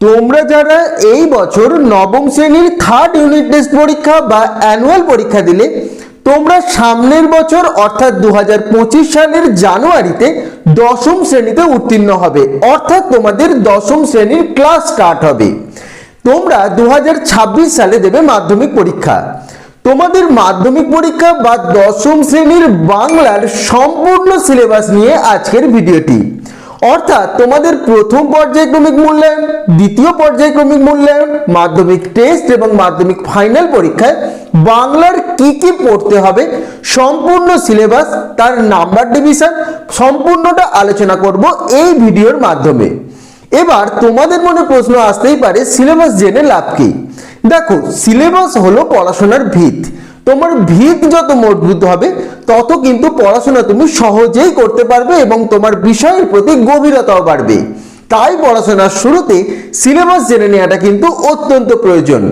তোমরা যারা এই বছর নবম শ্রেণির থার্ড ইউনিট টেস্ট পরীক্ষা বা অ্যানুয়াল পরীক্ষা দিলে, তোমরা সামনের বছর, অর্থাৎ দু হাজার পঁচিশ সালের জানুয়ারিতে দশম শ্রেণীতে উত্তীর্ণ হবে। অর্থাৎ তোমাদের দশম শ্রেণির ক্লাস স্টার্ট হবে। তোমরা দু হাজার ছাব্বিশ সালে দেবে মাধ্যমিক পরীক্ষা। তোমাদের মাধ্যমিক পরীক্ষা বা দশম শ্রেণির বাংলার সম্পূর্ণ সিলেবাস নিয়ে আজকের ভিডিওটি। অর্থাৎ তোমাদের প্রথম পর্যায়ক্রমিক মূল্যায়ন, দ্বিতীয় পর্যায়ক্রমিক মূল্যায়ন, মাধ্যমিক টেস্ট এবং মাধ্যমিক ফাইনাল পরীক্ষায় বাংলার কি কি পড়তে হবে, সম্পূর্ণ সিলেবাস তার নাম্বার ডিভিশন সম্পূর্ণটা আলোচনা করব এই ভিডিওর মাধ্যমে। এবার তোমাদের মনে প্রশ্ন আসতেই পারে সিলেবাস জেনে লাভ কি? দেখো সিলেবাস হলো পড়াশোনার ভিত। তোমার ভিত যত মজবুত হবে, তত কিন্তু পড়াশোনা তুমি সহজেই করতে পারবে এবং তোমার বিষয়ের প্রতি গভীরতাও বাড়বে। তাই পড়াশোনার শুরুতে সিলেবাস জেনে নেওয়াটা কিন্তু অত্যন্ত প্রয়োজন।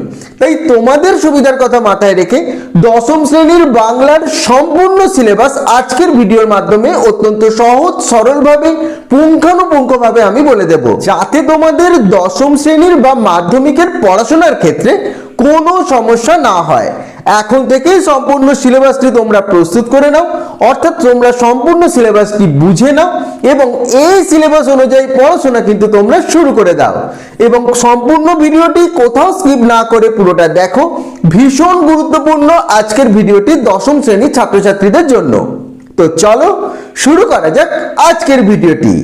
তাই তোমাদের সুবিধার কথা মাথায় রেখে দশম শ্রেণির বাংলার সম্পূর্ণ সিলেবাস আজকের ভিডিওর মাধ্যমে অত্যন্ত সহজ, সরলভাবে, পুঙ্খানুপুঙ্খভাবে আমি বলে দেব। যাতে তোমাদের দশম শ্রেণির বা মাধ্যমিকের পড়াশোনার ক্ষেত্রে কোনো সমস্যা না হয়। এখন থেকেই সম্পূর্ণ সিলেবাসটি তোমরা প্রস্তুত করে নাও, অর্থাৎ তোমরা সম্পূর্ণ সিলেবাসটি বুঝে নাও এবং এই সিলেবাস অনুযায়ী পড়াশোনা কিন্তু তোমরা শুরু করে দাও। এবং সম্পূর্ণ ভিডিওটি কোথাও স্কিপ না করে পুরোটা দেখো, ভীষণ গুরুত্বপূর্ণ আজকের ভিডিওটি দশম শ্রেণির ছাত্রছাত্রীদের জন্য। তো চলো শুরু করা যাক আজকের ভিডিওটি।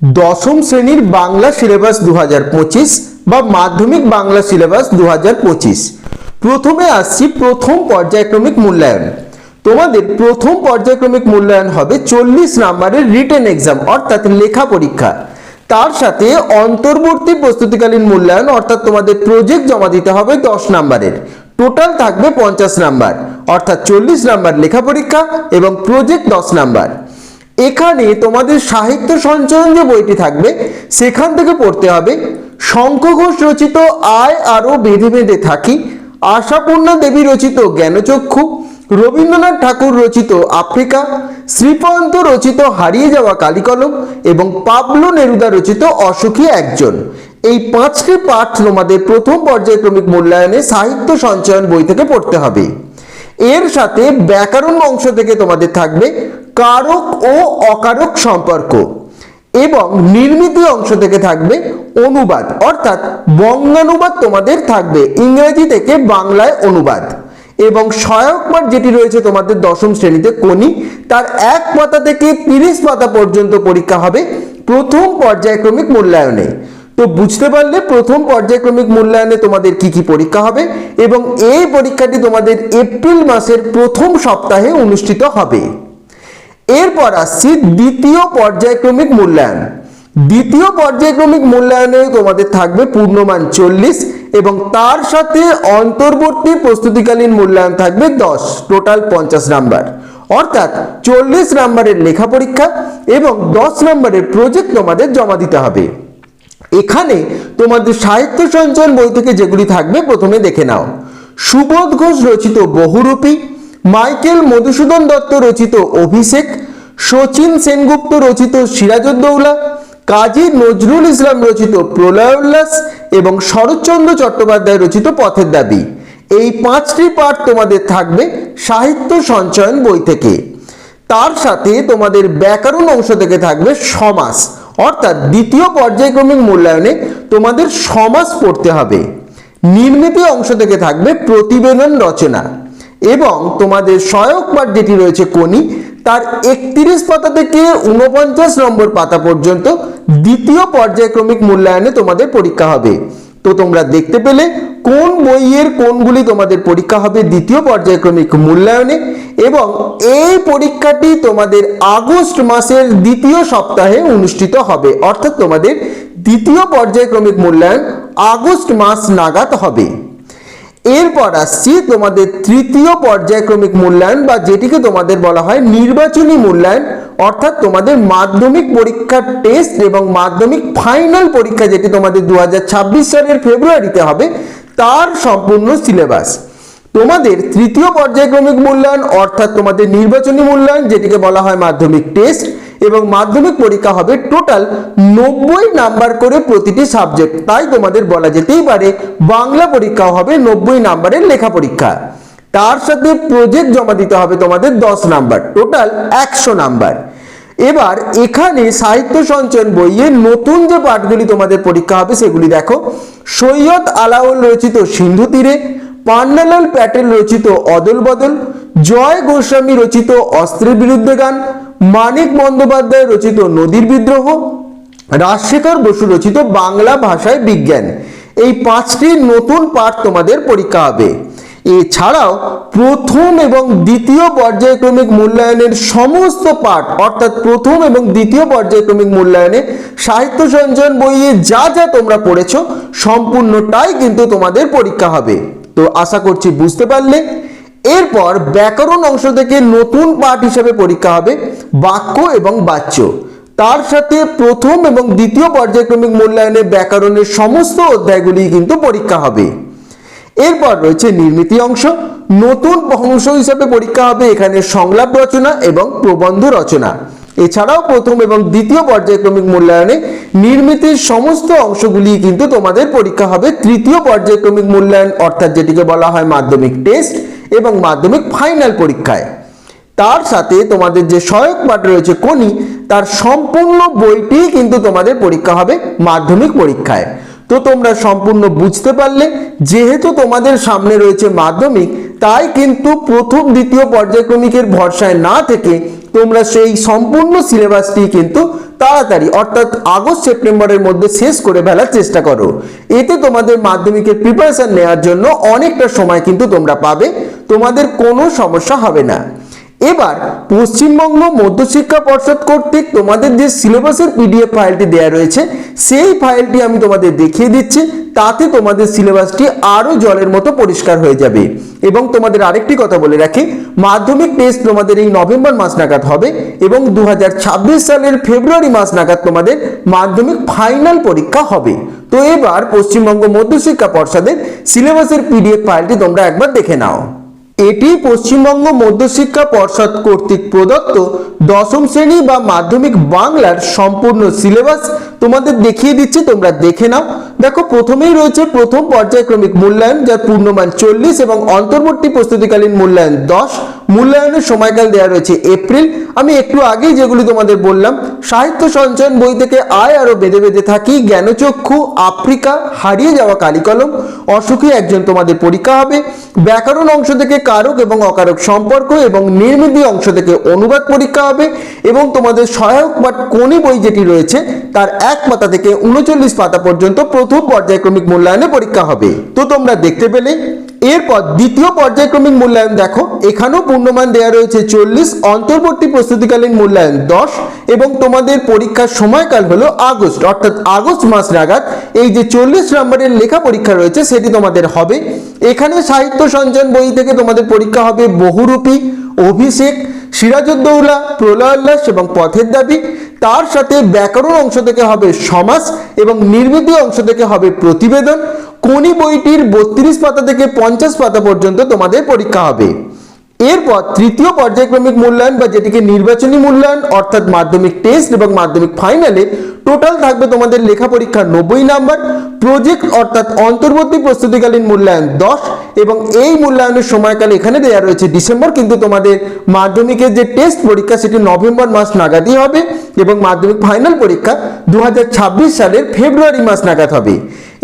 দশম শ্রেণির বাংলা সিলেবাস দু হাজার পঁচিশ বা মাধ্যমিক বাংলা সিলেবাস দু হাজার পঁচিশ। প্রথমে আসছি প্রথম পর্যায়ক্রমিক মূল্যায়ন। তোমাদের প্রথম পর্যায়ক্রমিক মূল্যায়ন হবে চল্লিশ নাম্বারের রিটেন এক্সাম অর্থাৎ লেখা পরীক্ষা। তার সাথে অন্তর্বর্তী প্রস্তুতিকালীন মূল্যায়ন, অর্থাৎ তোমাদের প্রজেক্ট জমা দিতে হবে দশ নাম্বারের। টোটাল থাকবে পঞ্চাশ নাম্বার, অর্থাৎ চল্লিশ নাম্বার লেখা পরীক্ষা এবং প্রজেক্ট দশ নাম্বার। এখানে তোমাদের সাহিত্য সঞ্চয়ন যে বইটি থাকবে, সেখান থেকে পড়তে হবে, শঙ্খ ঘোষ রচিত আয় আরও বেঁধে বেঁধে থাকি আশাপূর্ণা দেবী রচিত জ্ঞানচক্ষু, রবীন্দ্রনাথ ঠাকুর রচিত আফ্রিকা, শ্রীপন্ত রচিত হারিয়ে যাওয়া কালিকলম এবং পাবলো নেরুদা রচিত অসুখী একজন। এই পাঁচটি পাঠ তোমাদের প্রথম পর্যায়ক্রমিক মূল্যায়নে সাহিত্য সঞ্চয়ন বই থেকে পড়তে হবে। এর সাথে ব্যাকরণ অংশ থেকে তোমাদের থাকবে কারক ও অকারক সম্পর্ক। এবং নির্মিত অংশ থেকে থাকবে অনুবাদ, অর্থাৎ বঙ্গানুবাদ তোমাদের থাকবে, ইংরেজি থেকে বাংলায় অনুবাদ। এবং সহায়ক পাঠ যেটি রয়েছে তোমাদের দশম শ্রেণীতে কোনি তার এক পাতা থেকে তিরিশ পাতা পর্যন্ত পরীক্ষা হবে প্রথম পর্যায়ক্রমিক মূল্যায়নে। তো বুঝতে পারলে প্রথম পর্যায়ক্রমিক মূল্যায়নে তোমাদের কি কি পরীক্ষা হবে এবং এই পরীক্ষাটি তোমাদের এপ্রিল মাসের প্রথম সপ্তাহে অনুষ্ঠিত হবে। এরপর আসছি দ্বিতীয় পর্যায়ক্রমিক মূল্যায়ন। দ্বিতীয় পর্যায়ক্রমিক মূল্যায়নে তোমাদের থাকবে পূর্ণমান চল্লিশ এবং তার সাথে অন্তর্বর্তী প্রস্তুতিকালীন মূল্যায়ন থাকবে দশ, টোটাল পঞ্চাশ নাম্বার। অর্থাৎ চল্লিশ নাম্বারের লেখা পরীক্ষা এবং দশ নাম্বারের প্রজেক্ট তোমাদের জমা দিতে হবে। এখানে তোমাদের সাহিত্য সঞ্চয়ন বই থেকে যেগুলি থাকবে প্রথমে দেখে নাও। সুবোধ ঘোষ রচিত বহুরূপী মাইকেল মধুসূদন দত্ত রচিত অভিষেক, শচীন সেনগুপ্ত রচিত সিরাজউদ্দৌলা, কাজী নজরুল ইসলাম রচিত প্রলয় উল্লাস এবং শরৎচন্দ্র চট্টোপাধ্যায় রচিত পথের দাবি। এই পাঁচটি পাঠ তোমাদের থাকবে সাহিত্য সঞ্চয়ন বই থেকে। তার সাথে তোমাদের ব্যাকরণ অংশ থেকে থাকবে সমাস, অর্থাৎ দ্বিতীয় পর্যায়ক্রমিক মূল্যায়নে তোমাদের সমাস পড়তে হবে। নির্মিতি অংশ থেকে থাকবে প্রতিবেদন রচনা। এবং তোমাদের সহায়ক পাঠ যেটি রয়েছে কোনি, তার একত্রিশ পাতা থেকে উনপঞ্চাশ নম্বর পাতা পর্যন্ত দ্বিতীয় পর্যায়ক্রমিক মূল্যায়নে তোমাদের পরীক্ষা হবে। তো তোমরা দেখতে পেলে কোন বইয়ের কোনগুলি তোমাদের পরীক্ষা হবে দ্বিতীয় পর্যায়ক্রমিক মূল্যায়নে এবং এই পরীক্ষাটি তোমাদের আগস্ট মাসের দ্বিতীয় সপ্তাহে অনুষ্ঠিত হবে। অর্থাৎ তোমাদের দ্বিতীয় পর্যায়ক্রমিক মূল্যায়ন আগস্ট মাস নাগাদ হবে। এরপর আসছি তোমাদের তৃতীয় পর্যায়ক্রমিক মূল্যায়ন বা যেটিকে তোমাদের বলা হয় নির্বাচনী মূল্যায়ন, অর্থাৎ তোমাদের মাধ্যমিক পরীক্ষার টেস্ট এবং মাধ্যমিক ফাইনাল পরীক্ষা যেটি তোমাদের দু হাজার ছাব্বিশ সালের ফেব্রুয়ারিতে হবে, তার সম্পূর্ণ সিলেবাস তোমাদের তৃতীয় পর্যায়ক্রমিক মূল্যায়ন, অর্থাৎ তোমাদের নির্বাচনী মূল্যায়ন, যেটিকে বলা হয় মাধ্যমিক টেস্ট এবং মাধ্যমিক পরীক্ষা হবে টোটাল নব্বই নাম্বার করে প্রতিটি সাবজেক্ট তাই তোমাদের বলা যেতেই পারে, বাংলা পরীক্ষাও হবে নব্বই নাম্বারের লেখা পরীক্ষা। তার সাথে প্রজেক্ট জমা দিতে হবে তোমাদের দশ নাম্বার টোটাল একশো নাম্বার। এবার এখানে সাহিত্য সঞ্চয়ন বইয়ে নতুন যে পাঠগুলি তোমাদের পরীক্ষা হবে সেগুলি দেখো। সৈয়দ আলাউল রচিত সিন্ধু তীরে, পান্নালাল প্যাটেল রচিত অদল বদল, জয় গোস্বামী রচিত অস্ত্রের বিরুদ্ধে গান মানিক বন্দ্যোপাধ্যায় রচিত নদীর বিদ্রোহ, রাজশেখর বসু রচিত বাংলা ভাষায় বিজ্ঞান। এই পাঁচটি নতুন পাঠ তোমাদের পরীক্ষা হবে। এছাড়াও প্রথম এবং দ্বিতীয় পর্যায়ক্রমিক মূল্যায়নের সমস্ত পাঠ, অর্থাৎ প্রথম এবং দ্বিতীয় পর্যায়ক্রমিক মূল্যায়নে সাহিত্য সঞ্চয়ন বইয়ে যা যা তোমরা পড়েছো, সম্পূর্ণটাই কিন্তু তোমাদের পরীক্ষা হবে। তো আশা করছি বুঝতে পারলে। এরপর ব্যাকরণ অংশ থেকে নতুন পাঠ হিসেবে পরীক্ষা হবে বাক্য এবং বাচ্য। তার সাথে প্রথম এবং দ্বিতীয় পর্যায়ক্রমিক মূল্যায়নে ব্যাকরণের সমস্ত অধ্যায়গুলি কিন্তু পরীক্ষা হবে। এরপর রয়েছে নির্মিতি অংশ। নতুন অংশ হিসাবে পরীক্ষা হবে এখানে সংলাপ রচনা এবং প্রবন্ধ রচনা। এছাড়াও প্রথম এবং দ্বিতীয় পর্যায়ক্রমিক মূল্যায়নে নির্মিতির সমস্ত অংশগুলি কিন্তু তোমাদের পরীক্ষা হবে। তৃতীয় পর্যায়ক্রমিক মূল্যায়ন, অর্থাৎ যেটিকে বলা হয় মাধ্যমিক টেস্ট এবং মাধ্যমিক ফাইনাল পরীক্ষায়। তার সাথে তোমাদের যে সহায়ক পাঠ রয়েছে কোনি তার সম্পূর্ণ বইটি কিন্তু তোমাদের পরীক্ষা হবে মাধ্যমিক পরীক্ষায়। তো তোমরা সম্পূর্ণ বুঝতে পারলে, যেহেতু তোমাদের সামনে রয়েছে মাধ্যমিক, তাই কিন্তু প্রথম, দ্বিতীয় পর্যায়ক্রমিকের ভরসায় না থেকে তোমরা সেই সম্পূর্ণ সিলেবাসটি কিন্তু তাড়াতাড়ি, অর্থাৎ আগস্ট, সেপ্টেম্বরের মধ্যে শেষ করে ফেলার চেষ্টা করো। এতে তোমাদের মাধ্যমিকের প্রিপারেশন নেওয়ার জন্য অনেকটা সময় কিন্তু তোমরা পাবে। তোমাদের কোনো সমস্যা হবে না। এবার পশ্চিমবঙ্গ মধ্যশিক্ষা পর্ষদ কর্তৃক তোমাদের যে সিলেবাসের পিডিএফ ফাইলটি দেওয়া রয়েছে, সেই ফাইলটি আমি তোমাদের দেখিয়ে দিচ্ছি, তাতে তোমাদের সিলেবাসটি আরও জলের মতো পরিষ্কার হয়ে যাবে। এবং তোমাদের আরেকটি কথা বলে রাখি, মাধ্যমিক টেস্ট তোমাদের এই নভেম্বর মাস নাগাদ হবে এবং দু হাজার ছাব্বিশ সালের ফেব্রুয়ারি মাস নাগাদ তোমাদের মাধ্যমিক ফাইনাল পরীক্ষা হবে। তো এবার পশ্চিমবঙ্গ মধ্যশিক্ষা পর্ষদের সিলেবাসের পিডিএফ ফাইলটি তোমরা একবার দেখে নাও। এটি পশ্চিমবঙ্গ মধ্যশিক্ষা পর্ষদ কর্তৃক প্রদত্ত দশম শ্রেণি বা মাধ্যমিক বাংলার সম্পূর্ণ সিলেবাস তোমাদের দেখিয়ে দিচ্ছি, তোমরা দেখে নাও। দেখো, প্রথমেই রয়েছে প্রথম পর্যায়ক্রমিক মূল্যায়ন, যার পূর্ণমান চল্লিশ এবং অন্তর্বর্তী প্রস্তুতিকালীন মূল্যায়ন দশ। মূল্যায়নের সময়কাল দেওয়া রয়েছে এপ্রিল। আমি একটু আগেই যেগুলি তোমাদের বললাম, সাহিত্য সঞ্চয়ন বই থেকে আয় আরও বেঁধে বেঁধে থাকি, জ্ঞানচক্ষু, আফ্রিকা, হারিয়ে যাওয়া কালিকলম, অসুখী একজন তোমাদের পরীক্ষা হবে, ব্যাকরণ অংশ থেকে কারক এবং অকারক সম্পর্ক এবং নির্মিতি অংশ থেকে অনুবাদ পরীক্ষা হবে এবং তোমাদের সহায়ক বা কোনি বই যেটি রয়েছে, তার এক পাতা থেকে উনচল্লিশ পাতা পর্যন্ত প্রথম পর্যায়ক্রমিক মূল্যায়নে পরীক্ষা হবে। তো তোমরা দেখতে পেলে এরপর দ্বিতীয় পর্যায়ক্রমিক মূল্যায়ন দেখো। এখানেও পূর্ণমান দেয়া রয়েছে চল্লিশ, অন্তর্বর্তী প্রস্তুতিকালীন মূল্যায়ন দশ এবং তোমাদের পরীক্ষার সময়কাল হলো আগস্ট, অর্থাৎ আগস্ট মাস নাগাদ। এই যে চল্লিশ নম্বরের লেখা পরীক্ষা রয়েছে, সেটি তোমাদের হবে। এখানে সাহিত্য সঞ্চয়ন বই থেকে তোমাদের পরীক্ষা হবে বহুরূপী, অভিষেক সিরাজউদ্দৌলা প্রলয়োল্লাস এবং পথের দাবি, তার সাথে ব্যাকরণ অংশ থেকে হবে সমাজ এবং নির্মিতি অংশ থেকে হবে প্রতিবেদন। কোনি বইটির বত্রিশ পাতা থেকে পঞ্চাশ পাতা পর্যন্ত তোমাদের পরীক্ষা হবে। এরপর তৃতীয় পর্যায়ক্রমিক মূল্যায়ন বা যেটিকে নির্বাচনী মূল্যায়ন, অর্থাৎ মাধ্যমিক টেস্ট এবং মাধ্যমিক ফাইনালে, টোটাল থাকবে তোমাদের লেখা পরীক্ষা নব্বই নাম্বার, প্রজেক্ট অর্থাৎ অন্তর্বর্তী প্রস্তুতিকালীন মূল্যায়ন দশ, এবং এই মূল্যায়নের সময়কাল এখানে দেওয়া রয়েছে ডিসেম্বর, কিন্তু তোমাদের মাধ্যমিকের যে টেস্ট পরীক্ষা সেটি নভেম্বর মাস নাগাদই হবে, এবং মাধ্যমিক ফাইনাল পরীক্ষা দু হাজার ছাব্বিশ সালের ফেব্রুয়ারি মাস নাগাদ হবে।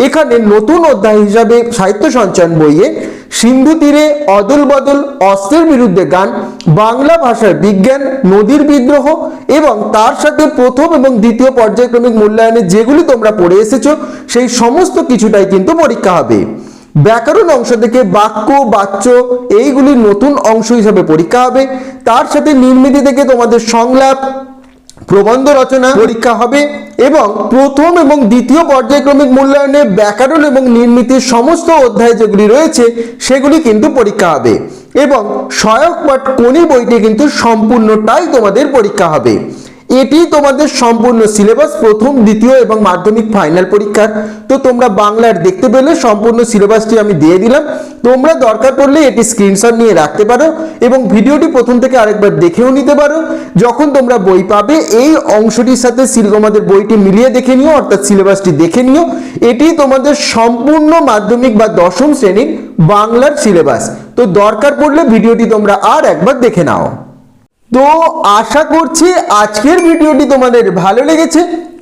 এখানে নতুন অধ্যায় হিসাবে সাহিত্য সঞ্চয়ন বইয়ে সিন্ধু তীরে অদল বদল অস্ত্রের বিরুদ্ধে গান, বাংলা ভাষার বিজ্ঞান, নদীর বিদ্রোহ এবং তার সাথে প্রথম এবং দ্বিতীয় পর্যায়ক্রমিক মূল্যায়নে যেগুলি তোমরা পড়ে এসেছ, সেই সমস্ত কিছুটাই কিন্তু পরীক্ষা হবে। ব্যাকরণ অংশ থেকে বাক্য, বাচ্য এইগুলি নতুন অংশ হিসাবে পরীক্ষা হবে। তার সাথে নির্মিতি থেকে তোমাদের সংলাপ প্রবন্ধ রচনা, পরীক্ষা হবে এবং প্রথম এবং দ্বিতীয় পর্যায়ক্রমিক মূল্যায়নে ব্যাকরণ এবং নির্মিতির সমস্ত অধ্যায় যেগুলি রয়েছে, সেগুলি কিন্তু পরীক্ষা হবে। এবং সহায়ক পাঠ কোনি বইটি কিন্তু সম্পূর্ণটাই তোমাদের পরীক্ষা হবে। এটি তোমাদের সম্পূর্ণ সিলেবাস, প্রথম, দ্বিতীয় এবং মাধ্যমিক ফাইনাল পরীক্ষার তো তোমরা বাংলার দেখতে পেলে, সম্পূর্ণ সিলেবাসটি আমি দিয়ে দিলাম। তোমরা দরকার পড়লে এটি স্ক্রিনশট নিয়ে রাখতে পারো এবং ভিডিওটি প্রথম থেকে আরেকবার দেখেও নিতে পারো। যখন তোমরা বই পাবে, এই অংশটির সাথে তোমাদের বইটি মিলিয়ে দেখে নিও, অর্থাৎ সিলেবাসটি দেখে নিও। এটি তোমাদের সম্পূর্ণ মাধ্যমিক বা দশম শ্রেণির বাংলার সিলেবাস। তো দরকার পড়লে ভিডিওটি তোমরা আর একবার দেখে নাও। তো আশা করছি আজকের ভিডিওটি তোমাদের ভালো লেগেছে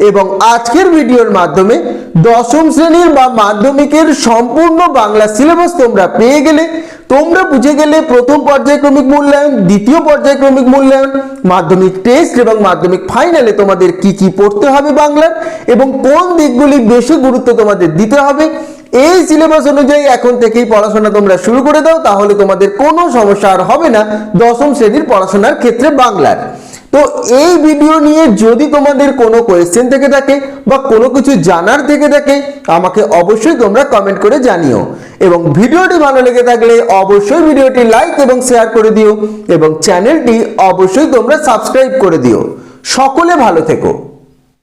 এবং আজকের ভিডিওর মাধ্যমে দশম শ্রেণির বা মাধ্যমিকের সম্পূর্ণ বাংলা সিলেবাস তোমরা পেয়ে গেলে, তোমরা বুঝে গেলে প্রথম পর্যায়ক্রমিক মূল্যায়ন, দ্বিতীয় পর্যায়ক্রমিক মূল্যায়ন, মাধ্যমিক টেস্ট এবং মাধ্যমিক ফাইনালে তোমাদের কি কি পড়তে হবে বাংলার এবং কোন দিকগুলি বেশি গুরুত্ব তোমাদের দিতে হবে এই সিলেবাস অনুযায়ী এখন থেকেই পড়াশোনা তোমরা শুরু করে দাও, তাহলে তোমাদের কোনো সমস্যা আর হবে না দশম শ্রেণির পড়াশোনার ক্ষেত্রে বাংলার। তো এই ভিডিও নিয়ে যদি তোমাদের কোনো কোয়েশ্চেন থেকে থাকে বা কোনো কিছু জানার থেকে থাকে, আমাকে অবশ্যই তোমরা কমেন্ট করে জানিও। এবং ভিডিওটি ভালো লেগে থাকলে অবশ্যই ভিডিওটি লাইক এবং শেয়ার করে দিও এবং চ্যানেলটি অবশ্যই তোমরা সাবস্ক্রাইব করে দিও। সকলে ভালো থেকো।